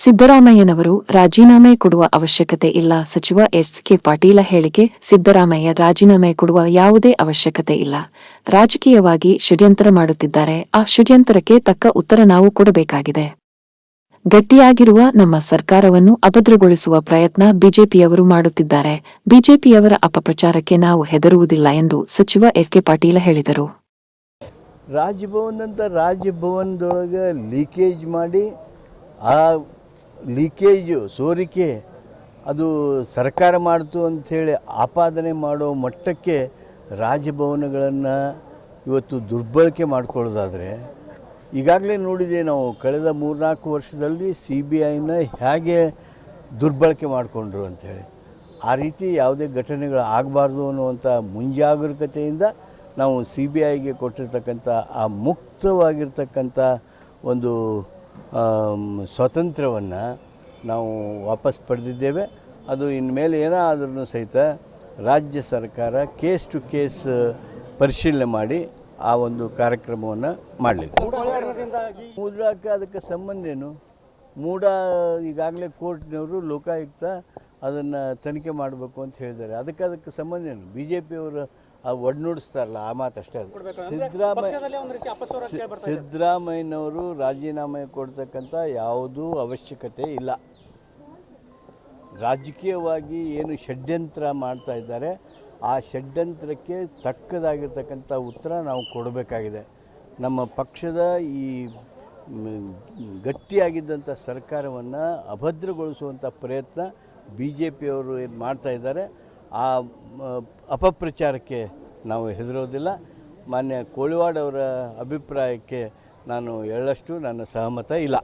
ಸಿದ್ದರಾಮಯ್ಯನವರು ರಾಜೀನಾಮೆ ಕೊಡುವ ಅವಶ್ಯಕತೆ ಇಲ್ಲ. ಸಚಿವ ಎಸ್ ಕೆ ಪಾಟೀಲ ಹೇಳಿಕೆ, ಸಿದ್ದರಾಮಯ್ಯ ರಾಜೀನಾಮೆ ಕೊಡುವ ಯಾವುದೇ ಅವಶ್ಯಕತೆ ಇಲ್ಲ. ರಾಜಕೀಯವಾಗಿ ಷಡ್ಯಂತರ ಮಾಡುತ್ತಿದ್ದಾರೆ. ಆ ಷಡ್ಯಂತರಕ್ಕೆ ತಕ್ಕ ಉತ್ತರ ನಾವು ಕೊಡಬೇಕಾಗಿದೆ. ಗಟ್ಟಿಯಾಗಿರುವ ನಮ್ಮ ಸರ್ಕಾರವನ್ನು ಅಭದ್ರಗೊಳಿಸುವ ಪ್ರಯತ್ನ ಬಿಜೆಪಿಯವರು ಮಾಡುತ್ತಿದ್ದಾರೆ. ಬಿಜೆಪಿಯವರ ಅಪಪ್ರಚಾರಕ್ಕೆ ನಾವು ಹೆದರುವುದಿಲ್ಲ ಎಂದು ಸಚಿವ ಎಸ್ ಕೆ ಪಾಟೀಲ ಹೇಳಿದರು. ರಾಜಭವನ್ ಅಂತ ರಾಜಭವನದೊಳಗೆ ಲೀಕೇಜ್ ಮಾಡಿ ಆ ಲೀಕೇಜು, ಸೋರಿಕೆ, ಅದು ಸರ್ಕಾರ ಮಾಡ್ತು ಅಂಥೇಳಿ ಆಪಾದನೆ ಮಾಡೋ ಮಟ್ಟಕ್ಕೆ ರಾಜಭವನಗಳನ್ನು ಇವತ್ತು ದುರ್ಬಳಕೆ ಮಾಡ್ಕೊಳ್ಳೋದಾದರೆ, ಈಗಾಗಲೇ ನೋಡಿದೆ ನಾವು ಕಳೆದ ಮೂರ್ನಾಲ್ಕು ವರ್ಷದಲ್ಲಿ ಸಿ ಬಿ ಐನ ಹೇಗೆ ದುರ್ಬಳಕೆ ಮಾಡಿಕೊಂಡ್ರು ಅಂಥೇಳಿ. ಆ ರೀತಿ ಯಾವುದೇ ಘಟನೆಗಳು ಆಗಬಾರ್ದು ಅನ್ನುವಂಥ ಮುಂಜಾಗರೂಕತೆಯಿಂದ ನಾವು ಸಿ ಬಿ ಐಗೆ ಕೊಟ್ಟಿರ್ತಕ್ಕಂಥ, ಆ ಮುಕ್ತವಾಗಿರ್ತಕ್ಕಂಥ ಒಂದು ಸ್ವಾತಂತ್ರ್ಯವನ್ನು ನಾವು ವಾಪಸ್ ಪಡೆದಿದ್ದೇವೆ. ಅದು ಇನ್ಮೇಲೆ ಏನಾದ್ರೂ ಸಹಿತ ರಾಜ್ಯ ಸರ್ಕಾರ ಕೇಸ್ ಟು ಕೇಸ್ ಪರಿಶೀಲನೆ ಮಾಡಿ ಆ ಒಂದು ಕಾರ್ಯಕ್ರಮವನ್ನು ಮಾಡಲಿದೆ. ಮೂಡಕ್ಕೆ ಅದಕ್ಕೆ ಸಂಬಂಧ ಏನು? ಮೂಡ ಈಗಾಗಲೇ ಕೋರ್ಟ್ನವರು ಲೋಕಾಯುಕ್ತ ಅದನ್ನು ತನಿಖೆ ಮಾಡಬೇಕು ಅಂತ ಹೇಳಿದ್ದಾರೆ. ಅದಕ್ಕೆ ಅದಕ್ಕೆ ಸಂಬಂಧ ಏನು? ಬಿ ಜೆ ಪಿಯವರು ಆ ಒಡ್ನುಡಿಸ್ತಾರಲ್ಲ ಆ ಮಾತಷ್ಟೇ ಅದು. ಸಿದ್ದರಾಮಯ್ಯ ಸಿದ್ದರಾಮಯ್ಯನವರು ರಾಜೀನಾಮೆ ಕೊಡ್ತಕ್ಕಂಥ ಯಾವುದೂ ಅವಶ್ಯಕತೆ ಇಲ್ಲ. ರಾಜಕೀಯವಾಗಿ ಏನು ಷಡ್ಯಂತ್ರ ಮಾಡ್ತಾ ಇದ್ದಾರೆ ಆ ಷಡ್ಯಂತ್ರಕ್ಕೆ ತಕ್ಕದಾಗಿರ್ತಕ್ಕಂಥ ಉತ್ತರ ನಾವು ಕೊಡಬೇಕಾಗಿದೆ. ನಮ್ಮ ಪಕ್ಷದ ಈ ಗಟ್ಟಿಯಾಗಿದ್ದಂಥ ಸರ್ಕಾರವನ್ನು ಅಭದ್ರಗೊಳಿಸುವಂಥ ಪ್ರಯತ್ನ ಬಿ ಜೆ ಪಿಯವರು ಏನು ಮಾಡ್ತಾ ಇದ್ದಾರೆ ಆ ಅಪಪ್ರಚಾರಕ್ಕೆ ನಾವು ಹೆದರೋದಿಲ್ಲ. ಮಾನ್ಯ ಕೋಳಿವಾಡವರ ಅಭಿಪ್ರಾಯಕ್ಕೆ ನಾನು ಹೇಳಷ್ಟು ನನ್ನ ಸಹಮತ ಇಲ್ಲ.